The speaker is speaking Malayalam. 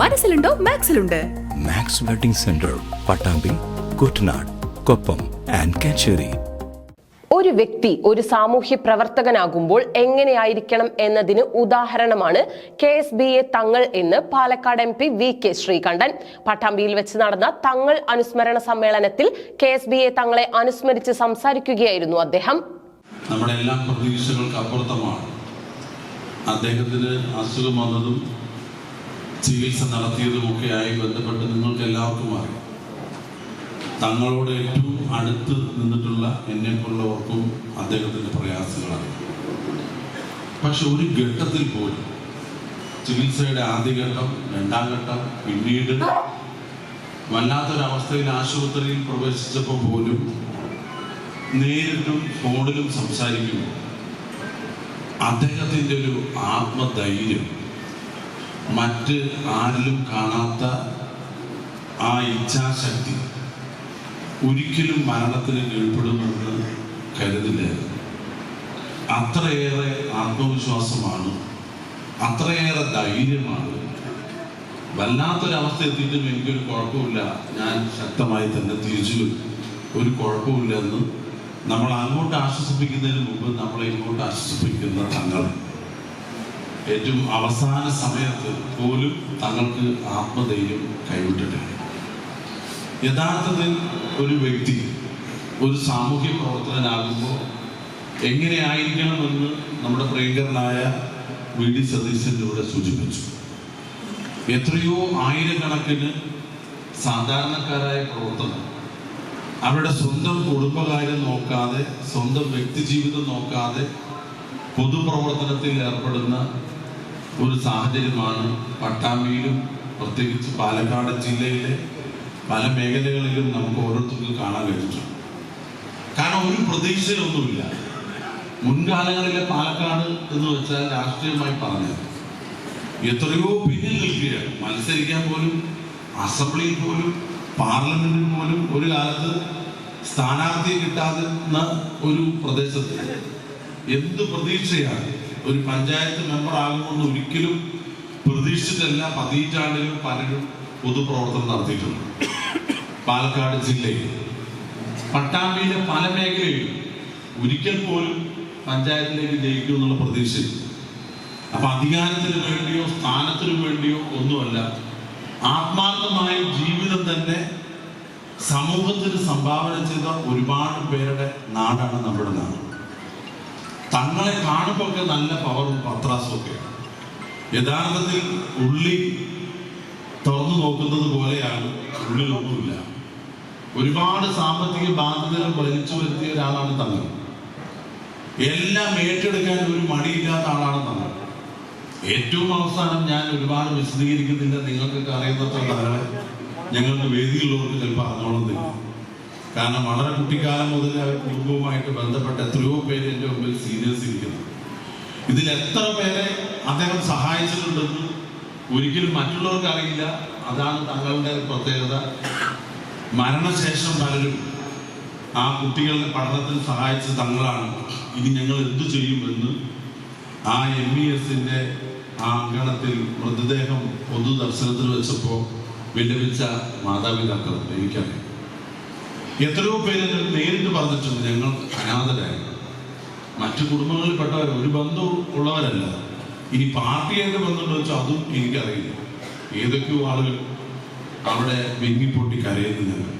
മനസ്സിലുണ്ടോ? മാക്സിലുണ്ട്. Max wedding centre Pattambi Kuttanad Koppam and Kacheri. ഒരു വ്യക്തി ഒരു സാമൂഹ്യ പ്രവർത്തകനാകുമ്പോൾ എങ്ങനെയായിരിക്കണം എന്നതിന് ഉദാഹരണമാണ് K S B A Thangal എന്ന് Palakkad M P V K Sreekandan. പട്ടാമ്പിയിൽ വെച്ച് നടന്ന തങ്ങൾ അനുസ്മരണ സമ്മേളനത്തിൽ കെ എസ് ബി എ തങ്ങളെ അനുസ്മരിച്ച് സംസാരിക്കുകയായിരുന്നു അദ്ദേഹം. നമ്മുടെ എല്ലാ പ്രതീക്ഷകൾക്ക് അപ്പുറത്തമാണ് അദ്ദേഹത്തിന് അസുഖം വന്നതും ചികിത്സ നടത്തിയതുമൊക്കെയായി ബന്ധപ്പെട്ട് നിങ്ങൾക്ക് എല്ലാവർക്കും അറിയാം. തങ്ങളോട് ഏറ്റവും അടുത്ത് നിന്നിട്ടുള്ള എന്നെപ്പോലുള്ളവർക്കും അദ്ദേഹത്തിന്റെ പ്രയാസങ്ങളാണ്. പക്ഷെ ഒരു ഘട്ടത്തിൽ പോലും ചികിത്സയുടെ ആദ്യഘട്ടം രണ്ടാം ഘട്ടം പിന്നീട് വല്ലാത്തൊരവസ്ഥയിൽ ആശുപത്രിയിൽ പ്രവേശിച്ചപ്പോൾ പോലും നേരിട്ടും ഫോണിലും സംസാരിക്കുമ്പോൾ അദ്ദേഹത്തിന്റെ ഒരു ആത്മധൈര്യം മറ്റ് ആരിലും കാണാത്ത ആ ഇച്ഛാശക്തി ഒരിക്കലും മരണത്തിന് കീഴ്പ്പെടുമെന്ന് കരുതില്ലായിരുന്നു അത്രയേറെ ആത്മവിശ്വാസമാണ് അത്രയേറെ ധൈര്യമാണ്. വല്ലാത്തൊരവസ്ഥ എത്തിയിട്ടും എനിക്കൊരു കുഴപ്പമില്ല. ഞാൻ ശക്തമായി തന്നെ തിരിച്ചു വരും. ഒരു കുഴപ്പമില്ല എന്ന് നമ്മൾ അങ്ങോട്ട് ആശ്വസിപ്പിക്കുന്നതിന് മുമ്പ് നമ്മളെ ഇങ്ങോട്ട് ആശ്വസിപ്പിക്കുന്ന തങ്ങൾ. ഏറ്റവും അവസാന സമയത്ത് പോലും തങ്ങൾക്ക് ആത്മധൈര്യം കൈവിട്ടിട്ടില്ല. യഥാർത്ഥത്തിൽ ഒരു വ്യക്തി ഒരു സാമൂഹ്യ പ്രവർത്തകനാകുമ്പോൾ എങ്ങനെയായിരിക്കണമെന്ന് നമ്മുടെ പ്രിയങ്കരനായ വി ഡി സതീശനിലൂടെ സൂചിപ്പിച്ചു. എത്രയോ ആയിരക്കണക്കിന് സാധാരണക്കാരായ പ്രവർത്തകർ അവരുടെ സ്വന്തം കുടുംബകാര്യം നോക്കാതെ സ്വന്തം വ്യക്തിജീവിതം നോക്കാതെ പൊതുപ്രവർത്തനത്തിൽ ഏർപ്പെടുന്ന ഒരു സാഹചര്യമാണ് പട്ടാമ്പിയിലും പ്രത്യേകിച്ച് പാലക്കാട് ജില്ലയിലെ പല മേഖലകളിലും നമുക്ക് ഓരോരുത്തർക്കും കാണാൻ കഴിഞ്ഞിട്ടുണ്ട് കാരണം ഒരു പ്രതീക്ഷയൊന്നുമില്ല മുൻകാലങ്ങളിലെ പാലക്കാട് എന്ന് വെച്ചാൽ രാഷ്ട്രീയമായി പറഞ്ഞത് എത്രയോ പിന്നിൽ നിൽക്കുകയാണ്. മത്സരിക്കാൻ പോലും അസംബ്ലിയിൽ പോലും പാർലമെന്റിൽ പോലും ഒരു കാലത്ത് സ്ഥാനാർത്ഥിയെ കിട്ടാതിരുന്ന ഒരു പ്രദേശത്ത് എന്ത് പ്രതീക്ഷയാണ്? ഒരു പഞ്ചായത്ത് മെമ്പർ ആകുമെന്ന് ഒരിക്കലും പ്രതീക്ഷിച്ചിട്ടല്ല. പതിറ്റാണ്ടിലും പലരും പൊതുപ്രവർത്തനം നടത്തിയിട്ടുണ്ട്. പാലക്കാട് ജില്ലയിൽ. പട്ടാമ്പിയിലെ പല മേഖലയിലും ഒരിക്കൽ പോലും പഞ്ചായത്തിലേക്ക് ജയിക്കും എന്നുള്ള പ്രതീക്ഷയില്ല അപ്പൊ അധികാരത്തിന് വേണ്ടിയോ സ്ഥാനത്തിനു വേണ്ടിയോ ഒന്നുമല്ല. ആത്മാർത്ഥമായ ജീവിതം തന്നെ സമൂഹത്തിന് സംഭാവന ചെയ്ത ഒരുപാട് പേരുടെ നാടാണ് നമ്മുടെ നാട്. തങ്ങളെ കാണുമ്പോൾ ഒക്കെ നല്ല പവറും പത്രാസും യഥാർത്ഥത്തിൽ ഉള്ളി തുറന്നു നോക്കുന്നത് പോലെയാണ്. ഉള്ളിലൊന്നുമില്ല ഒരുപാട് സാമ്പത്തിക ബാധ്യതകൾ വലിച്ചു വരുത്തിയ ഒരാളാണ് തങ്ങൾ. എല്ലാം ഏറ്റെടുക്കാൻ ഒരു മടിയില്ലാത്ത ആളാണ് തങ്ങൾ. ഏറ്റവും അവസാനം ഞാൻ ഒരുപാട് വിശദീകരിക്കുന്നില്ല. നിങ്ങൾക്കൊക്കെ അറിയുന്നത്ര ഞങ്ങൾക്ക് വേദിയിലുള്ളവർക്ക് ചിലപ്പോൾ അറിഞ്ഞോളം കാരണം വളരെ കുട്ടിക്കാലം മുതൽ അവർ കുടുംബവുമായിട്ട് ബന്ധപ്പെട്ട എത്രയോ പേര് എന്റെ മുമ്പിൽ സീനിയേഴ്സ് ഇരിക്കുന്നു. ഇതിൽ എത്ര പേരെ അദ്ദേഹം സഹായിച്ചിട്ടുണ്ടെന്ന് ഒരിക്കലും മറ്റുള്ളവർക്ക് അറിയില്ല. അതാണ് തങ്ങളുടെ പ്രത്യേകത. മരണശേഷം പലരും ആ കുട്ടികളുടെ പഠനത്തിന് സഹായിച്ച തങ്ങളാണ്. ഇനി ഞങ്ങൾ എന്തു ചെയ്യുമെന്ന് ആ എം ഇ എസിന്റെ ആ അങ്കണത്തിൽ മൃതദേഹം പൊതുദർശനത്തിൽ വെച്ചപ്പോൾ വിലപിച്ച മാതാപിതാക്കൾ എനിക്കറിയാം. എത്രയോ പേര് നേരിട്ട് പറഞ്ഞിട്ടുണ്ട് ഞങ്ങൾ അനാഥരായി. മറ്റു കുടുംബങ്ങളിൽപ്പെട്ടവർ ഒരു ബന്ധവും ഉള്ളവരല്ല. ഇനി പാർട്ടിയായിട്ട് ബന്ധമുണ്ടോ വെച്ചാൽ അതും എനിക്കറിയില്ല. ഏതൊക്കെയോ ആളുകൾ അവിടെ വിങ്ങിപ്പൊട്ടി കരയുന്നു ഞങ്ങൾ